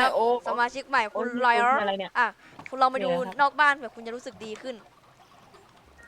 ครับโอ้ สมาชิกใหม่คุณโอ้ลอยอะไรเนี่ย อะคุณลองไปดูเนี่ยครับนอกบ้านเผื่อคุณจะรู้สึกดีขึ้น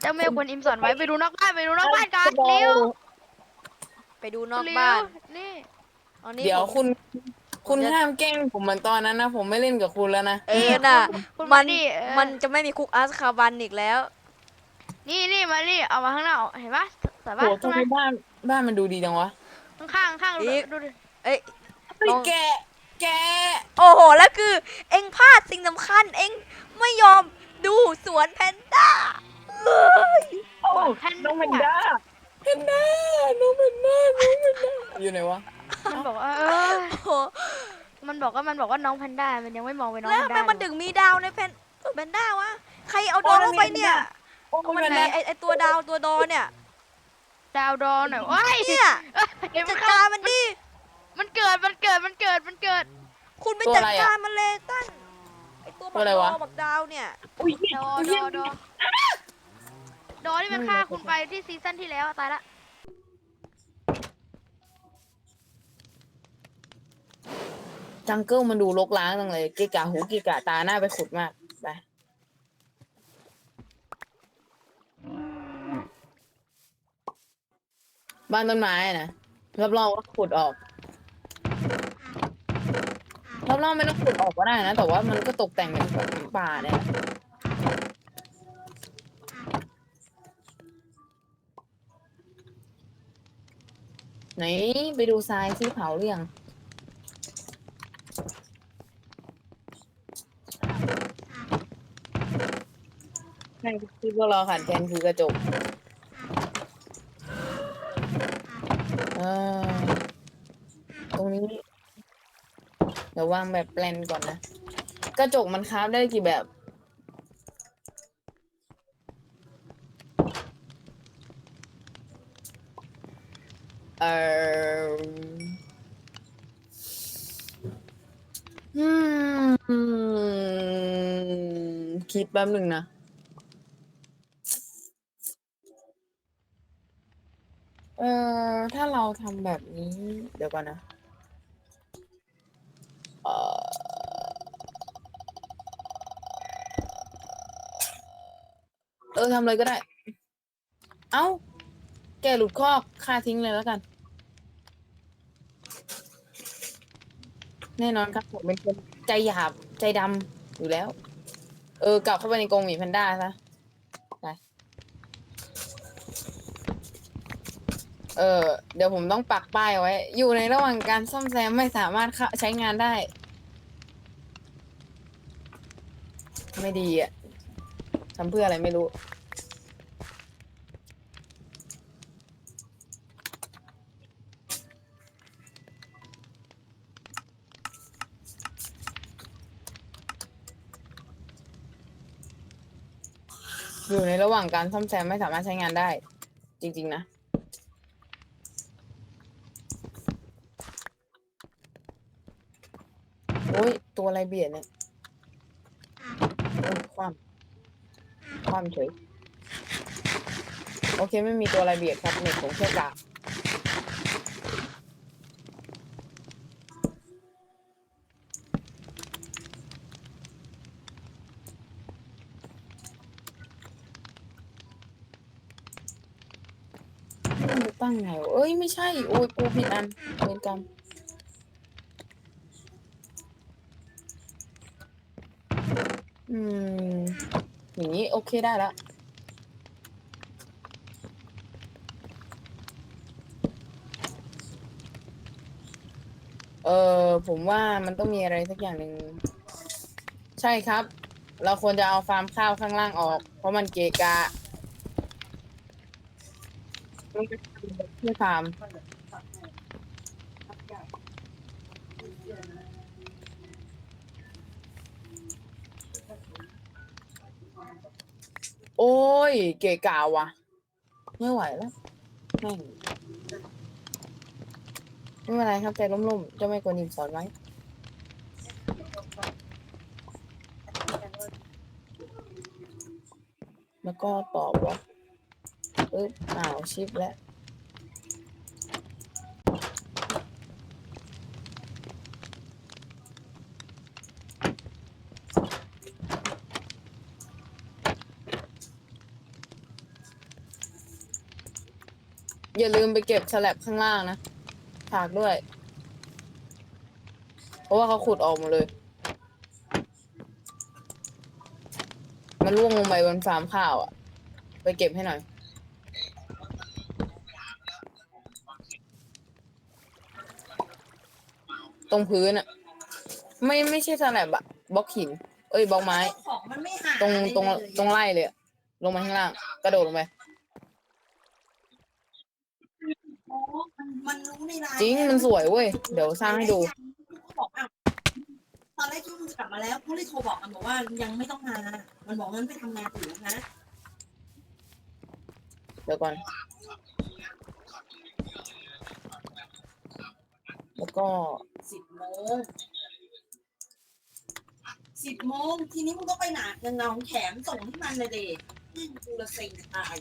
เจ้าแม่คนอิมสอนไว้ไปดูนอกบ้านไปดูนอกบ้านกันเร็วไปดูนอกเร็วบ้านนี่อันนี้เดี๋ยวผม คุณ คุณผมจะ ห้ามแกล้งผมเหมือนตอนนั้นนะ ผมไม่เล่นกับคุณแล้วนะ เออน่ะ คุณมัมานดิเออมันจะไม่มีคุกอาสคาบันอีกแล้ว นี่นี่มานี่เอามาข้างหน้าเห็นปะสวยโหปะทำไมบ้านบ้านมันดูดีจังวะข้างข้างข้างๆอีกดูดิเอ้ยเฮ้ยลอง แกะ แกะโอ้โห แล้วคือเอ็งพลาดสิ่งสำคัญ เอ็งไม่ยอมดูสวนแพนด้าเฮ้ยโอ้น้องแพนด้าแพนด้าน้องแพนด้าน้องแพนด้าอยู่ไหนวะ มันบอกว่าเออ โอ้โหมันบอกว่ามันบอกว่าน้องแพนด้ามันยังไม่มองไปน้องแล้วแพนทำไมด้ามันถึงมีดาวในแพนสวนแพนด้าวะ ใครเอาดาวลงไปเนี่ยโอ้เอามันแพนไหนด้า ไอไอตัวดาวตัวดอเนี่ยดาวดอนหน่อยว้ายเนี่ยเอ้ยเห็นจัดมันการมันดิมันเกิดมันเกิดมันเกิดมันเกิด คุณไปจัดการมันเลยตั้นไอตัวบักดอบักดาวเนี่ยอุ้ยดออุ้ยดอดอดอที่มันฆ่าคุณไปที่ซีซั่นที่แล้วอะตายละจังเกิลมันดูรกร้างจังเลยเกะกะหูเกะกะตาหน้าไปขุดมากไปบ้านต้นไม้อะนะรับรองว่าขุดออก รับรองไม่ต้องขุดออกก็ได้นะ แต่ว่ามันก็ตกแต่งเป็นแบบป่าเนี่ยไหนไปดูทรายที่เผาหรือยังใช่ที่พวกเราขาดแคลนคือกระจกเออตรงนี้ เดี๋ยววางแบบแปลนก่อนนะ กระจกมันคราฟได้กี่แบบ เอออืมคิดแป๊บหนึ่งนะเออถ้าเราทำแบบนี้ เดี๋ยวก่อนนะ เออเออทำเลยก็ได้ เอ้า แกหลุดคอกค่าทิ้งเลยแล้วกัน แน่นอนครับผมเป็นคนใจหยาบใจดำอยู่แล้ว เออกลับเข้าไปในกรงหมีแพนด้าซะไปเออเดี๋ยวผมต้องปักป้ายไว้ อยู่ในระหว่างการซ่อมแซมไม่สามารถเข้าใช้งานได้ ไม่ดีอะทำเพื่ออะไรไม่รู้ อยู่ในระหว่างการซ่อมแซมไม่สามารถใช้งานได้ จริง ๆ นะ โอ้ย ตัวอะไรเบียดเนี่ยความความเฉย โอเคไม่มีตัวอะไรเบียดครับเน็ตผมแค่กะมั ตั้งไงวะเอ้ย ไม่ใช่ โอ้ยปูผิดอันเวรกรรมอืม อย่างนี้โอเคได้ล้วเออผมว่ามันต้องมีอะไรสักอย่างหนึ่ง ใช่ครับ เราควรจะเอาฟาร์มข้าวข้างล่างออก เพราะมันเกะกะ มันจะที่ฟาม โอ้ย เกะกะว่ะ ไม่ไหวแล้วแม่งไม่เป็นไรครับ ใจร่มๆเจ้าแม่กวนอิมสอนไว้ แล้วก็ตอบว่าปึ๊บอ้าวชิปแล้ว อย่าลืมไปเก็บสแลบข้างล่างนะถากด้วย เพราะว่าเขาขุดออกหมดเลย มันร่วงลงไปบนฟาร์มข้าวอะ ไปเก็บให้หน่อย ตรงพื้นอะ ไม่ไม่ใช่สแลบอะบล็อกหิน เอ้ยบล็อกไม้ ของมันไม่หาตรงตรงเลยตรงไล่เลยอะลงมาข้างล่าง กระโดดลงไป อ๋อมันมันรู้ในไลน์ จริงมันสวยเว้ย เดี๋ยวสร้างให้ดู บอกอะตอนแรกที่มันจะกลับมาแล้วกูเลยโทรบอกมันบอกว่ายังไม่ต้องมา มันบอกงั้นไปทำงานอื่นนะ เดี๋ยวก่อน แล้วก็สิบโมงสิบโมงทีนี้มึงก็ไปหนาเงินน้องแขมส่งให้มันเลยเด็กกูละเซ็งตาย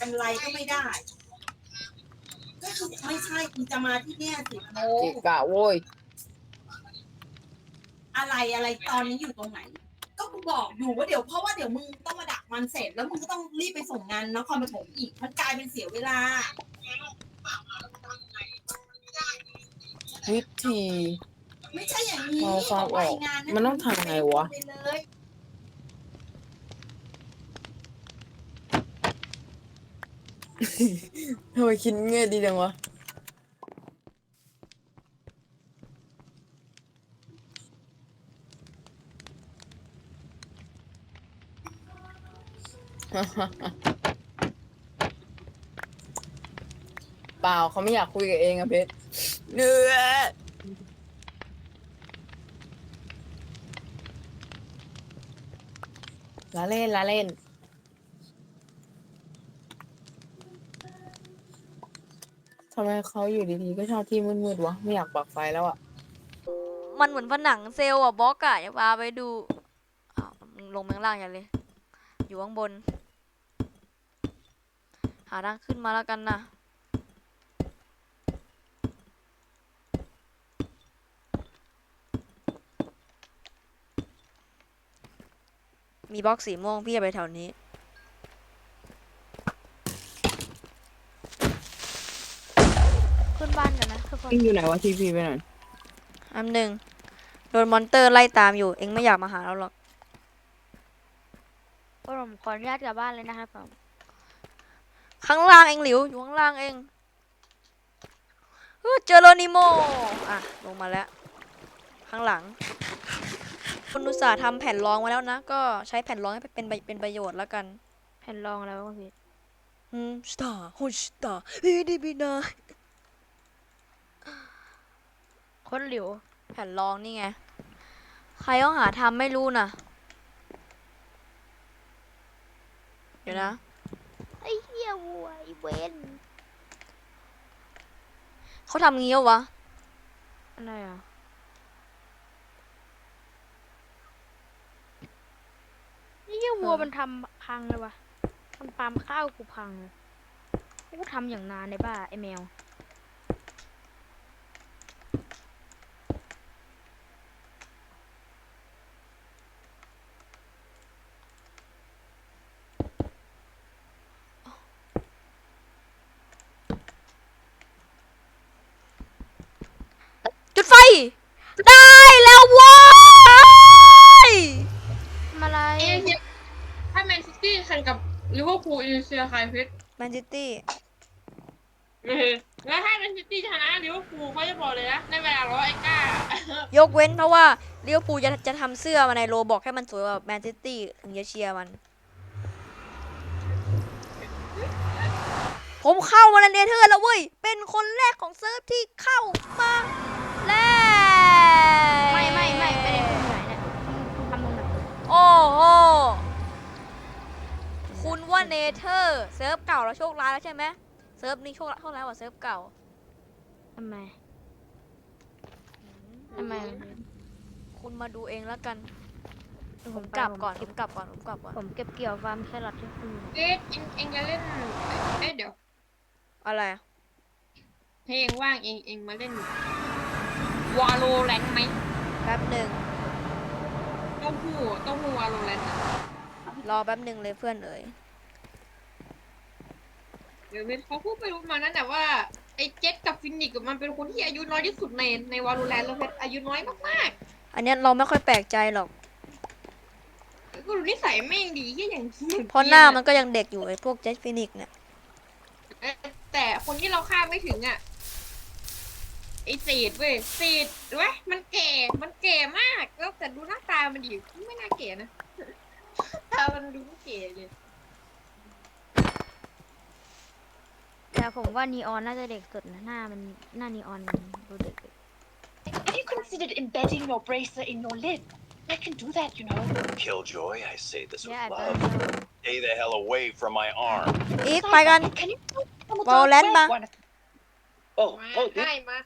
กำไรก็ไม่ได้ก็คือไม่ ใช่คุณจะมาที่เนี่ยสิบโมงเกะกะโว้ยอะไรอะไรตอนนี้อยู่ตรงไหน ก็กูบอกอยู่ว่าเดี๋ยวเพราะว่าเดี๋ยวมึงต้องมาดักมันเสร็จ แล้วมึงก็ต้องรีบไปส่งงานนครปฐมอีกมันกลายเป็นเสียเวลา วิธี ไม่ใช่อย่างนี้เอาความออกไปงามันต้องทำไงวะไปเลยทำไมคิดเง่ายดีจังวะ เปล่าเขาไม่อยากคุยกับเองอะเพชรเนื่อละเล่นละเล่น ทำไมเขาอยู่ดีๆ ก็ชอบที่มืดๆวะ ไม่อยากปักไฟแล้วอะมันเหมือนผนังเซลล์อะบล็อกอะอย่าพาไปดูอ้าวลงไปข้างล่างอย่าเลย อยู่ข้างบน หาทางขึ้นมาแล้วกันนะมีบล็อกสีม่วงพี่จะไปแถวนี้ ขึ้นบ้านกันนะทุกคนเองอยู่ไหนวะทีพีไปหน่อยอันหนึ่งโดนมอนเตอร์ไล่ตามอยู่ เอ็งไม่อยากมาหาเราหรอกผมขออนุญาตกลับบ้านเลยนะครับผม ข้างล่างเองหลิวอยู่ข้างล่างเองเออเจอโรนิโมอะลงมาแล้ว ข้างหลังคุณอุตส่าห์ทำแผ่นรองมาแล้วนะ ก็ใช้แผ่นรองให้เป็นประเป็นประโยชน์แล้วกัน แผ่นรองแล้วก็พี่อืมสตาร์ฮุสตาร์วีดีบีนาคนหลิว แผ่นรองนี่ไง ใครเขาหาทำไม่รู้นะเดี๋ยวนะไอ้เหี้ ยวัวไอ้เวนเขาทำงี้เหรอวะอะไรอะไอ้เหี้ยวัวเออมันทำพังเลยวะมันปาล์มข้าวกูพังเลยกูทำอย่างนานในบ้าไอ้แมว จุดไฟ ได้แล้วโว้ยทำอะไรเอเชียถ้าแมนซิตี้แข่งกับลิเวอร์พูลเอเชียใครเพชรแมนซิตี้เออแล้วถ้าแมนซิตี้ชนะลิเวอร์พูลเขาจะบอกเลยนะในเวลาร้อยไอ้ก้ายกเว้นเพราะว่าลิเวอร์พูลจะจะทำเสื้อมาในโลบอกให้มันสวยกว่าแมนซิตี้ถึงจะเชียร์มัน ผมเข้ามาในเนเธอร์แล้วเว้ย เป็นคนแรกของเซิร์ฟที่เข้ามาแล้ว ไม่ไม่ไม่ไปในมุมไหนเนี่ยทำตรงไหน โอ้โหคุณว่าเนเธอร์เซิร์ฟเก่าแล้วโชคร้ายแล้วใช่ไหมเซิร์ฟนี้โชคร้ายโชคร้ายกว่าเซิร์ฟเก่าทำไมทำไม คุณมาดูเองแล้วกันผผมมกลับไปก่อนผมกลับก่อนผมกลับก่อนผมเก็บเกี่ยวฟาร์มแครอทที่คุณเอ๊ะเอ็งเอ็งจะเล่นเอ๊ะเดี๋ยว อะไรเพลงว่างเอ็งเอ็งมาเล่นวาโลแรนไหมแป๊บหนึ่งเต้าหู้เต้าหู้วาโลแรนรอแป๊บหนึ่งเลยเพื่อนเอ๋ยเดี๋ยวเป็นเขาพูดไปรู้มานั่นแหละว่าไอ้เจ็ตกับฟินิกซ์มันเป็นคนที่อายุน้อยที่สุดในในวาลูแลนด์แล้วเพชรอายุน้อยมากอันเนี้ยเราไม่ค่อยแปลกใจหรอก ๆก็ดูนิสัยแม่งดีแค่อย่างที่ เพราะหน้ามันก็ยังเด็กอยู่ไอ้พวกเจ t ฟินิกเนี่ย เออแต่คนที่เราคาดไม่ถึงอะ ไอ้เศษเว้ยเศษเว้ยมันแก่ มันแก่มาก แล้วแต่ดูหน้าตามันดิไม่น่าแก่นะ ตามันดูไม่แก่เลย แต่ผมว่านีออนน่าจะเด็กสุดนะหน้ามันหน้านีออนมันดูเด็ก Have you considered embedding your bracer in your lid? I can do that, you know. Killjoy, I say this ๆ yeah with I love. don't Stay the hell away from my arm. อีกไปกัน Can you become a Well, dark Len web ba? one of 哦มา哦，ได้มา